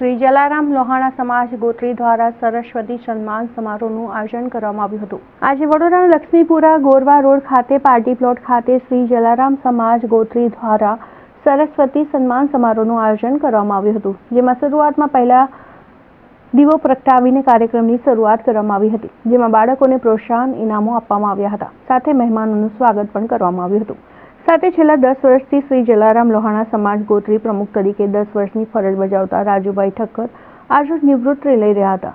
શ્રી જલારામ લોહાણા સમાજ ગોત્રી દ્વારા સરસ્વતી સન્માન સમારોહનું આયોજન કરવામાં આવ્યું હતું. આજે વડોદરાના લક્ષ્મીપુરા ગોરવા રોડ ખાતે પાર્ટી પ્લોટ ખાતે શ્રી જલારામ સમાજ ગોત્રી દ્વારા સરસ્વતી સન્માન સમારોહનું આયોજન કરવામાં આવ્યું હતું, જેમાં શરૂઆતમાં પહેલા દીવો પ્રગટાવીને કાર્યક્રમની શરૂઆત કરવામાં આવી હતી, જેમાં બાળકોને પ્રોત્સાહન ઇનામો આપવામાં આવ્યા હતા. સાથે મહેમાનોનું સ્વાગત પણ કરવામાં આવ્યું હતું. સાથે છેલ્લા દસ વર્ષથી શ્રી જલારામ લોહાણા સમાજ ગોત્રી પ્રમુખ તરીકે દસ વર્ષની ફરજ બજાવતા રાજુભાઈ ઠક્કર આજરોજ નિવૃત્તિ લઈ રહ્યા હતા.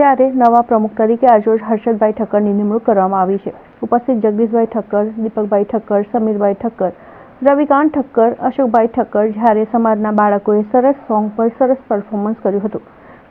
ત્યારે નવા પ્રમુખ તરીકે આજરોજ હર્ષદભાઈ ઠક્કરની નિમણૂક કરવામાં આવી છે. ઉપસ્થિત જગદીશભાઈ ઠક્કર, દીપકભાઈ ઠક્કર, સમીરભાઈ ઠક્કર, રવિકાંત ઠક્કર, અશોકભાઈ ઠક્કર જ્યારે સમાજના બાળકોએ સરસ સોંગ પર સરસ પરફોર્મન્સ કર્યું હતું.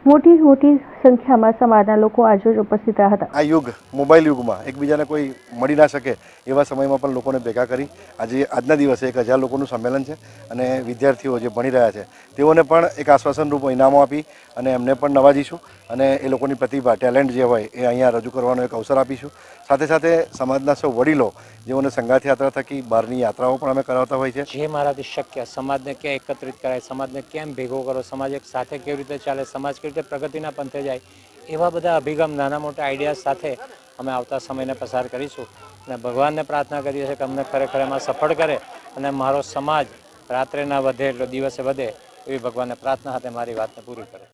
મોટી મોટી સંખ્યામાં સમાજના લોકો આજરોજ ઉપસ્થિત રહ્યા હતા. આ યુગ મોબાઈલ યુગમાં એકબીજાને કોઈ મળી ના શકે એવા સમયમાં પણ લોકોને ભેગા કરી આજે આજના દિવસે એક હજાર લોકોનું સંમેલન છે અને વિદ્યાર્થીઓ જે ભણી રહ્યા છે તેઓને પણ એક આશ્વાસન રૂપ ઇનામો આપી અને એમને પણ નવાજીશું અને એ લોકોની પ્રતિભા ટેલેન્ટ જે હોય એ અહીંયા રજૂ કરવાનો એક અવસર આપીશું. સાથે સાથે સમાજના સૌ વડીલો જેઓને સંગાથ યાત્રા થકી બહારની યાત્રાઓ પણ અમે કરાવતા હોય છે. જે મારાથી શક્ય સમાજને ક્યાં એકત્રિત કરાય સમાજને કેમ ભેગો કરો સમાજ એક સાથે કેવી રીતે ચાલે સમાજ કેવી રીતે પ્રગતિના પંથે જાય, એવા બધા અભિગમ, નાના મોટા આઈડિયાઝ સાથે અમે આવતા સમયને પસાર કરીશું. અને ભગવાનને પ્રાર્થના કરીએ છીએ કે અમને ખરેખર એમાં સફળ કરે અને મારો સમાજ રાત્રે ના વધે, એટલો દિવસે વધે, એવી ભગવાનને પ્રાર્થના સાથે મારી વાતને પૂરી કરે.